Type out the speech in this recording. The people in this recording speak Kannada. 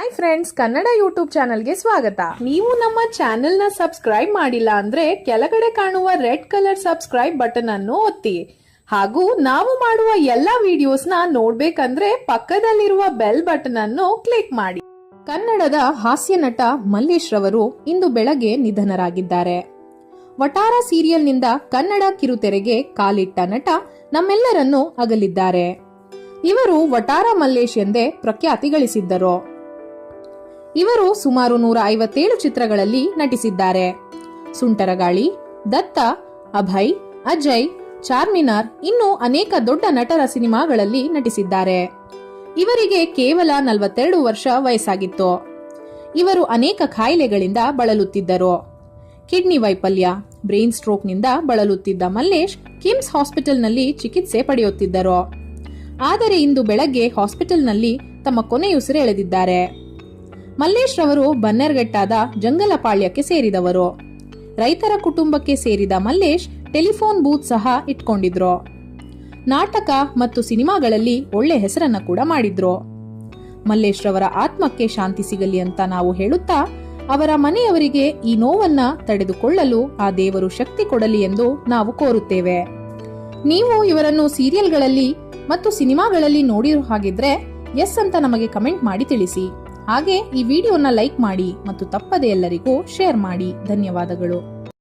ಹಾಯ್ ಫ್ರೆಂಡ್ಸ್ ಕನ್ನಡ ಯೂಟ್ಯೂಬ್ ಚಾನಲ್ಗೆ ಸ್ವಾಗತ. ನೀವು ನಮ್ಮ ಚಾನೆಲ್ನ ಸಬ್ಸ್ಕ್ರೈಬ್ ಮಾಡಿಲ್ಲ ಅಂದ್ರೆ ಕೆಳಗಡೆ ಕಾಣುವ ರೆಡ್ ಕಲರ್ ಸಬ್ಸ್ಕ್ರೈಬ್ ಬಟನ್ ಅನ್ನು ಒತ್ತಿ. ಹಾಗೂ ನಾವು ಮಾಡುವ ಎಲ್ಲಾ ವಿಡಿಯೋಸ್ನ ನೋಡ್ಬೇಕಂದ್ರೆ ಪಕ್ಕದಲ್ಲಿರುವ ಬೆಲ್ ಬಟನ್ ಅನ್ನು ಕ್ಲಿಕ್ ಮಾಡಿ. ಕನ್ನಡದ ಹಾಸ್ಯ ನಟ ಮಲ್ಲೇಶ್ ರವರು ಇಂದು ಬೆಳಗ್ಗೆ ನಿಧನರಾಗಿದ್ದಾರೆ. ವಟಾರ ಸೀರಿಯಲ್ನಿಂದ ಕನ್ನಡ ಕಿರುತೆರೆಗೆ ಕಾಲಿಟ್ಟ ನಟ ನಮ್ಮೆಲ್ಲರನ್ನೂ ಅಗಲಿದ್ದಾರೆ. ಇವರು ವಟಾರ ಮಲ್ಲೇಶ್ ಎಂದೇ ಪ್ರಖ್ಯಾತಿ ಗಳಿಸಿದ್ದರು ಇವರು ಸುಮಾರು ನೂರ ಐವತ್ತೇಳು ಚಿತ್ರಗಳಲ್ಲಿ ನಟಿಸಿದ್ದಾರೆ. ಸುಂಟರಗಾಳಿ ದತ್ತ, ಅಭಯ್, ಅಜಯ್, ಚಾರ್ಮಿನಾರ್ ಇನ್ನೂ ಅನೇಕ ದೊಡ್ಡ ನಟರ ಸಿನಿಮಾಗಳಲ್ಲಿ ನಟಿಸಿದ್ದಾರೆ. ಇವರಿಗೆ ಕೇವಲ ನಲವತ್ತೆರಡು ವರ್ಷ ವಯಸ್ಸಾಗಿತ್ತು. ಇವರು ಅನೇಕ ಕಾಯಿಲೆಗಳಿಂದ ಬಳಲುತ್ತಿದ್ದರು. ಕಿಡ್ನಿ ವೈಫಲ್ಯ, ಬ್ರೈನ್ ಸ್ಟ್ರೋಕ್ನಿಂದ ಬಳಲುತ್ತಿದ್ದ ಮಲ್ಲೇಶ್ ಕಿಮ್ಸ್ ಹಾಸ್ಪಿಟಲ್ನಲ್ಲಿ ಚಿಕಿತ್ಸೆ ಪಡೆಯುತ್ತಿದ್ದರು. ಆದರೆ ಇಂದು ಬೆಳಗ್ಗೆ ಹಾಸ್ಪಿಟಲ್ನಲ್ಲಿ ತಮ್ಮ ಕೊನೆಯುಸಿರೆಳೆದಿದ್ದಾರೆ. ಮಲ್ಲೇಶ್ ರವರು ಬನ್ನೇರ್ಘಟ್ಟಾದ ಜಂಗಲಪಾಳ್ಯಕ್ಕೆ ಸೇರಿದವರು. ರೈತರ ಕುಟುಂಬಕ್ಕೆ ಸೇರಿದ ಮಲ್ಲೇಶ್ ಟೆಲಿಫೋನ್ ಬೂತ್ ಸಹ ಇಟ್ಕೊಂಡಿದ್ರು. ನಾಟಕ ಮತ್ತು ಸಿನಿಮಾಗಳಲ್ಲಿ ಒಳ್ಳೆ ಹೆಸರನ್ನ ಕೂಡ ಮಾಡಿದ್ರು. ಮಲ್ಲೇಶ್ ರವರ ಆತ್ಮಕ್ಕೆ ಶಾಂತಿ ಸಿಗಲಿ ಅಂತ ನಾವು ಹೇಳುತ್ತಾ, ಅವರ ಮನೆಯವರಿಗೆ ಈ ನೋವನ್ನ ತಡೆದುಕೊಳ್ಳಲು ಆ ದೇವರು ಶಕ್ತಿ ಕೊಡಲಿ ಎಂದು ನಾವು ಕೋರುತ್ತೇವೆ. ನೀವು ಇವರನ್ನು ಸೀರಿಯಲ್ಗಳಲ್ಲಿ ಮತ್ತು ಸಿನಿಮಾಗಳಲ್ಲಿ ನೋಡಿರೋ ಹಾಗಿದ್ರೆ, ಎಸ್ ಅಂತ ನಮಗೆ ಕಮೆಂಟ್ ಮಾಡಿ ತಿಳಿಸಿ. ಹಾಗೆ ಈ ವಿಡಿಯೋನ ಲೈಕ್ ಮಾಡಿ ಮತ್ತು ತಪ್ಪದೆ ಎಲ್ಲರಿಗೂ ಶೇರ್ ಮಾಡಿ. ಧನ್ಯವಾದಗಳು.